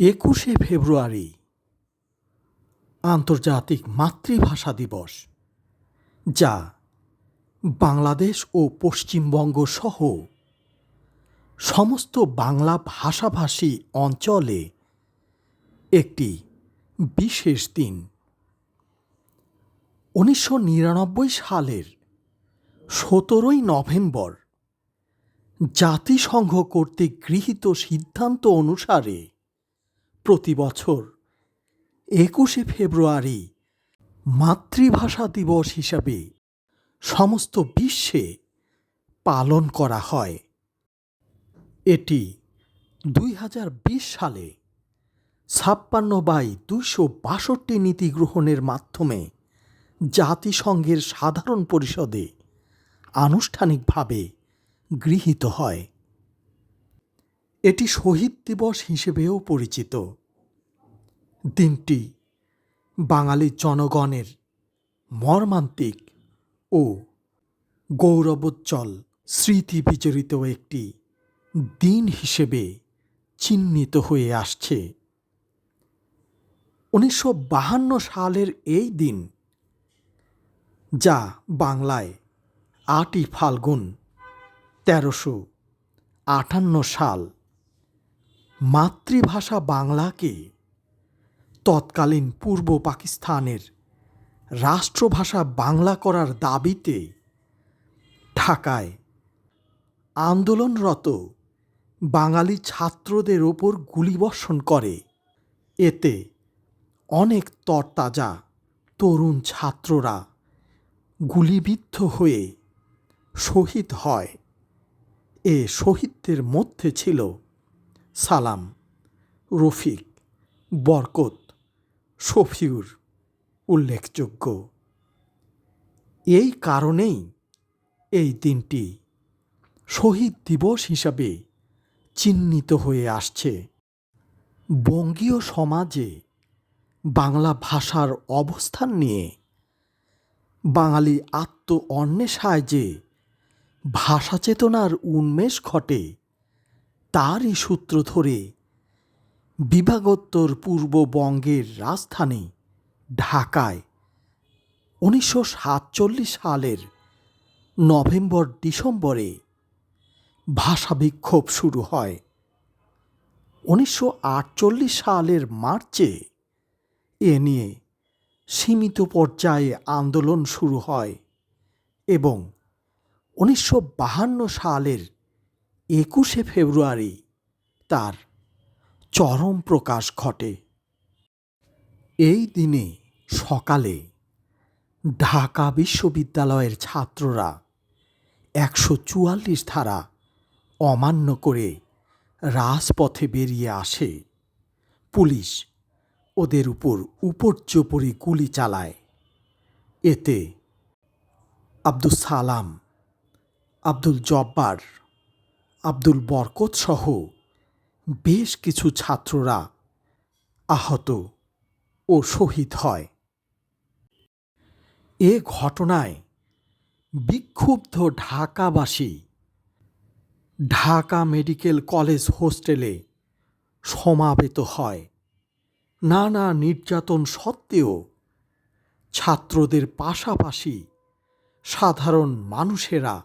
একুশে ফেব্রুয়ারি, আন্তর্জাতিক মাতৃভাষা দিবস, যা বাংলাদেশ ও পশ্চিমবঙ্গ সহ সমস্ত বাংলা ভাষাভাষী অঞ্চলে একটি বিশেষ দিন। উনিশশো নিরানব্বই সালের সতেরোই নভেম্বর, জাতিসংঘ কর্তৃক গৃহীত সিদ্ধান্ত অনুসারে প্রতি বছর। একুশে ফেব্রুয়ারি, মাতৃভাষা দিবস হিসাবে সমস্ত বিশ্বে পালন করা হয়। এটি দুই হাজার বিশ সালে ছাপ্পান্ন বাই দুইশো বাষট্টি নীতি গ্রহণের মাধ্যমে জাতিসংঘের সাধারণ পরিষদে আনুষ্ঠানিকভাবে গৃহীত হয়। এটি শহীদ দিবস হিসেবেও পরিচিত। দিনটি বাঙালি জনগণের মর্মান্তিক ও গৌরবোজ্জ্বল স্মৃতি বিজড়িত একটি দিন হিসেবে চিহ্নিত হয়ে আসছে। উনিশশো সালের এই দিন, যা বাংলায় আটই ফাল্গুন তেরোশো আটান্ন সাল মাতৃভাষা বাংলাকে তৎকালীন পূর্ব পাকিস্তানের রাষ্ট্রভাষা বাংলা করার দাবিতে ঢাকায় আন্দোলনরত বাঙালি ছাত্রদের ওপর গুলিবর্ষণ করে। এতে অনেক তরতাজা তরুণ ছাত্ররা গুলিবিদ্ধ হয়ে শহীদ হয়। এ শহীদদের মধ্যে ছিল সালাম, রফিক, বরকত, শফিউর, উল্লেখযোগ্য। এই কারণেই এই দিনটি শহীদ দিবস হিসাবে চিহ্নিত হয়ে আসছে। বঙ্গীয় সমাজে বাংলা ভাষার অবস্থান নিয়ে বাঙালি আত্ম অন্বেষায় যে ভাষা চেতনার উন্মেষ ঘটে তারই সূত্র ধরে বিভাগোত্তর পূর্ববঙ্গের রাজধানী ঢাকায় উনিশশো সাতচল্লিশ সালের নভেম্বর ডিসেম্বরে ভাষা বিক্ষোভ শুরু হয়। উনিশশো আটচল্লিশ সালের মার্চে এ নিয়ে সীমিত পর্যায়ে আন্দোলন শুরু হয় এবং উনিশশো বাহান্ন সালের একুশে ফেব্রুয়ারি তার চরম প্রকাশ ঘটে। এই দিনে সকালে ঢাকা বিশ্ববিদ্যালয়ের ছাত্ররা একশো চুয়াল্লিশ ধারা অমান্য করে রাজপথে বেরিয়ে আসে। পুলিশ ওদের উপর উপর্যুপরি গুলি চালায়। এতে আব্দুল সালাম, আব্দুল জব্বার আব্দুল বরকত সহ বেশ কিছু ছাত্ররা আহত ও শহীদ হয়। এ ঘটনায় বিক্ষুব্ধ ঢাকাবাসী ঢাকা মেডিকেল কলেজ হোস্টেলে সমাবেত হয়। নানা নির্যাতন সত্ত্বেও ছাত্রদের পাশাপাশি সাধারণ মানুষেরা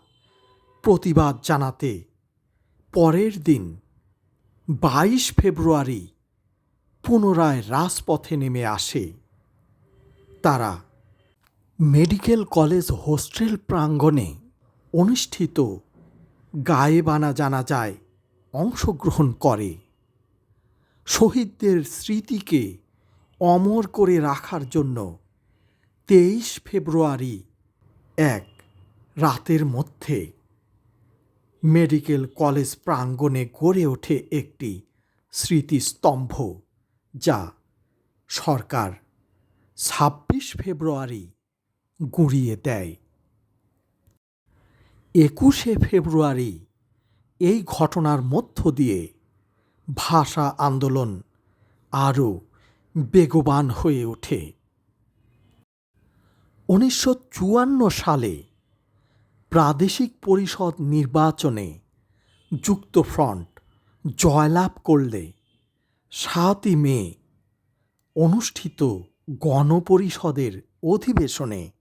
প্রতিবাদ জানাতে পরের দিন, বাইশ ফেব্রুয়ারি পুনরায় রাজপথে নেমে আসে। তারা মেডিকেল কলেজ হোস্টেল প্রাঙ্গণে অনুষ্ঠিত গায়েবানা জানাজায় অংশগ্রহণ করে। শহীদদের স্মৃতিকে অমর করে রাখার জন্য তেইশ ফেব্রুয়ারি এক রাতের মধ্যে মেডিকেল কলেজ প্রাঙ্গণে গড়ে ওঠে একটি স্মৃতিস্তম্ভ, যা সরকার ছাব্বিশ ফেব্রুয়ারি গুঁড়িয়ে দেয়। একুশে ফেব্রুয়ারি এই ঘটনার মধ্য দিয়ে ভাষা আন্দোলন আরও বেগবান হয়ে ওঠে। উনিশশো চুয়ান্ন সালে প্রাদেশিক পরিষদ নির্বাচনে যুক্তফ্রন্ট জয়লাভ করলে সাতই মে অনুষ্ঠিত গণপরিষদের অধিবেশনে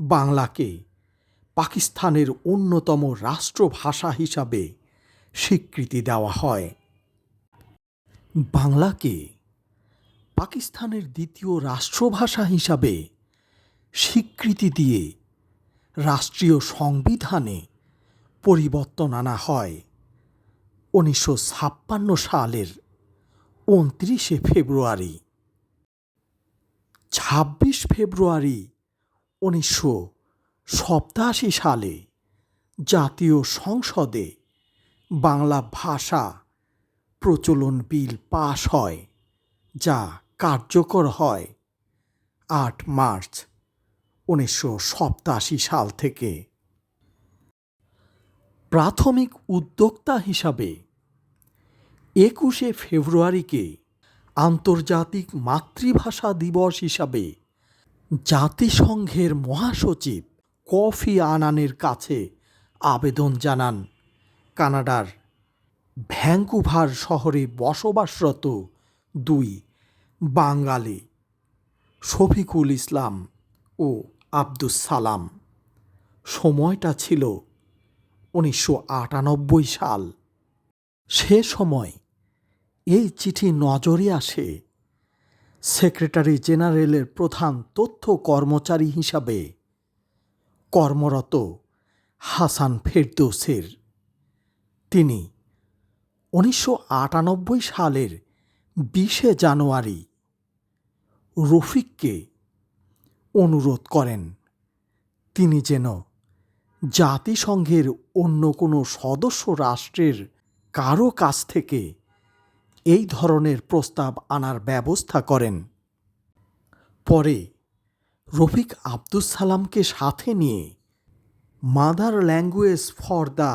বাংলাকে পাকিস্তানের অন্যতম রাষ্ট্রভাষা হিসাবে স্বীকৃতি দেওয়া হয়। বাংলাকে পাকিস্তানের দ্বিতীয় রাষ্ট্রভাষা হিসাবে স্বীকৃতি দিয়ে রাষ্ট্রীয় সংবিধানে পরিবর্তন আনা হয়। উনিশশো ছাপ্পান্ন সালের উনত্রিশে ফেব্রুয়ারি। ছাব্বিশ ফেব্রুয়ারি উনিশশো সপ্তাশি সালে জাতীয় সংসদে বাংলা ভাষা প্রচলন বিল পাশ হয়, যা কার্যকর হয়। আট মার্চ উনিশশো সাল থেকে। প্রাথমিক উদ্যোক্তা হিসাবে একুশে ফেব্রুয়ারিকে আন্তর্জাতিক মাতৃভাষা দিবস হিসাবে জাতিসংঘের মহাসচিব কফি আনানের কাছে আবেদন জানান কানাডার ভ্যাঙ্কুভার শহরে বসবাসরত দুই বাঙালি, শফিকুল ইসলাম ও আব্দুস সালাম। সময়টা ছিল উনিশশো আটানব্বই সাল। সে সময় এই চিঠি নজরে আসে সেক্রেটারি জেনারেলের প্রধান তথ্য কর্মচারী হিসাবে কর্মরত হাসান ফেরদৌসের। তিনি উনিশশো আটানব্বই সালের বিশে জানুয়ারি রফিককে অনুরোধ করেন। তিনি যেন জাতিসংঘের অন্য কোনো সদস্য রাষ্ট্রের কারও কাছ থেকে এই ধরনের প্রস্তাব আনার ব্যবস্থা করেন। পরে রফিক আব্দুস সালামকে সাথে নিয়ে mother language for the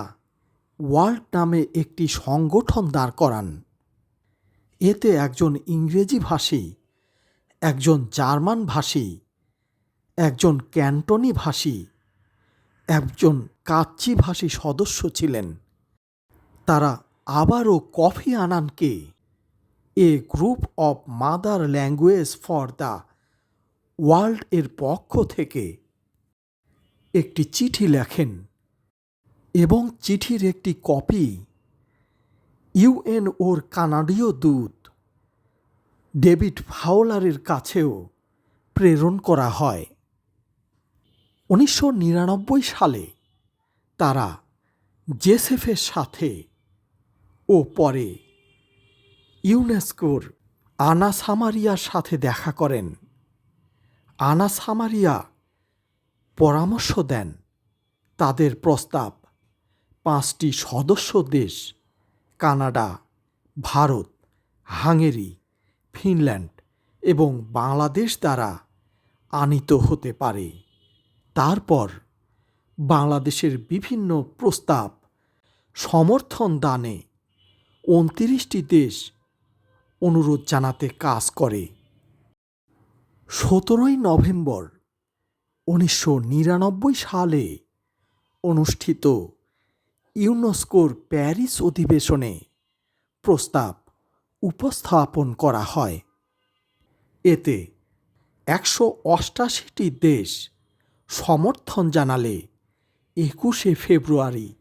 world নামে একটি সংগঠন দাঁড় করান। এতে একজন ইংরেজি ভাষী, একজন জার্মান ভাষী একজন ক্যান্টনি ভাষী, একজন কাচ্চি ভাষী সদস্য ছিলেন। তারা আবারও Kofi আনানকে a group of mother language for the world এর পক্ষ থেকে একটি চিঠি লেখেন এবং চিঠির একটি কপি ইউএনওর কানাডীয় দূত ডেভিড ফাওলারের কাছেও প্রেরণ করা হয়। উনিশশো নিরানব্বই সালে তারা জেসেফের সাথে ও পরে ইউনেস্কোর আনা সামারিয়ার সাথে দেখা করেন। আনা সামারিয়া পরামর্শ দেন তাদের প্রস্তাব, পাঁচটি সদস্য দেশ, কানাডা, ভারত, হাঙ্গেরি, ফিনল্যান্ড এবং বাংলাদেশ দ্বারা আনিত হতে পারে। তারপর বাংলাদেশের বিভিন্ন প্রস্তাব, সমর্থন দানে উনতিরিশটি দেশ অনুরোধ জানাতে কাজ করে। সতেরোই নভেম্বর উনিশশো নিরানব্বই সালে অনুষ্ঠিত ইউনেস্কোর প্যারিস অধিবেশনে প্রস্তাব উপস্থাপন করা হয়। এতে একশো অষ্টাশিটি দেশ সমর্থন জানালে। একুশে ফেব্রুয়ারি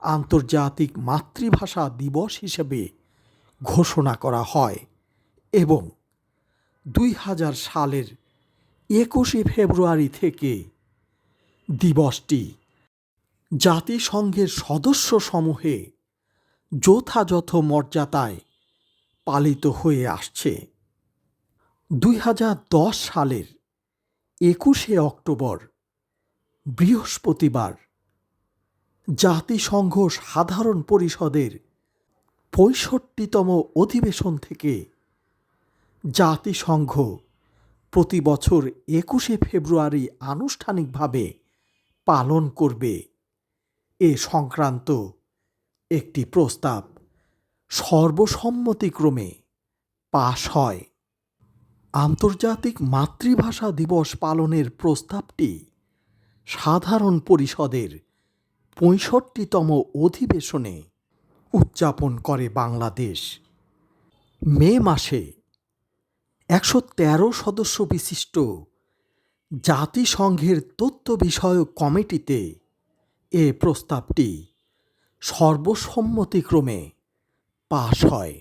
আন্তর্জাতিক মাতৃভাষা দিবস হিসেবে ঘোষণা করা হয় এবং দুই হাজার সালের একুশে ফেব্রুয়ারি থেকে দিবসটি জাতিসংঘের সদস্য সমূহে যথাযথ মর্যাদায় পালিত হয়ে আসছে। দুই হাজার দশ সালের একুশে অক্টোবর বৃহস্পতিবার, জাতিসংঘ সাধারণ পরিষদের পঁয়ষট্টিতম অধিবেশন থেকে জাতিসংঘ প্রতি বছর একুশে ফেব্রুয়ারি আনুষ্ঠানিকভাবে পালন করবে। এ সংক্রান্ত একটি প্রস্তাব সর্বসম্মতিক্রমে পাশ হয়। আন্তর্জাতিক মাতৃভাষা দিবস পালনের প্রস্তাবটি সাধারণ পরিষদের পঁয়ষট্টিতম অধিবেশনে উদযাপন করে বাংলাদেশ। মে মাসে একশো তেরো সদস্য বিশিষ্ট জাতিসংঘের তথ্য বিষয়ক কমিটিতে এ প্রস্তাবটি সর্বসম্মতিক্রমে পাশ হয়।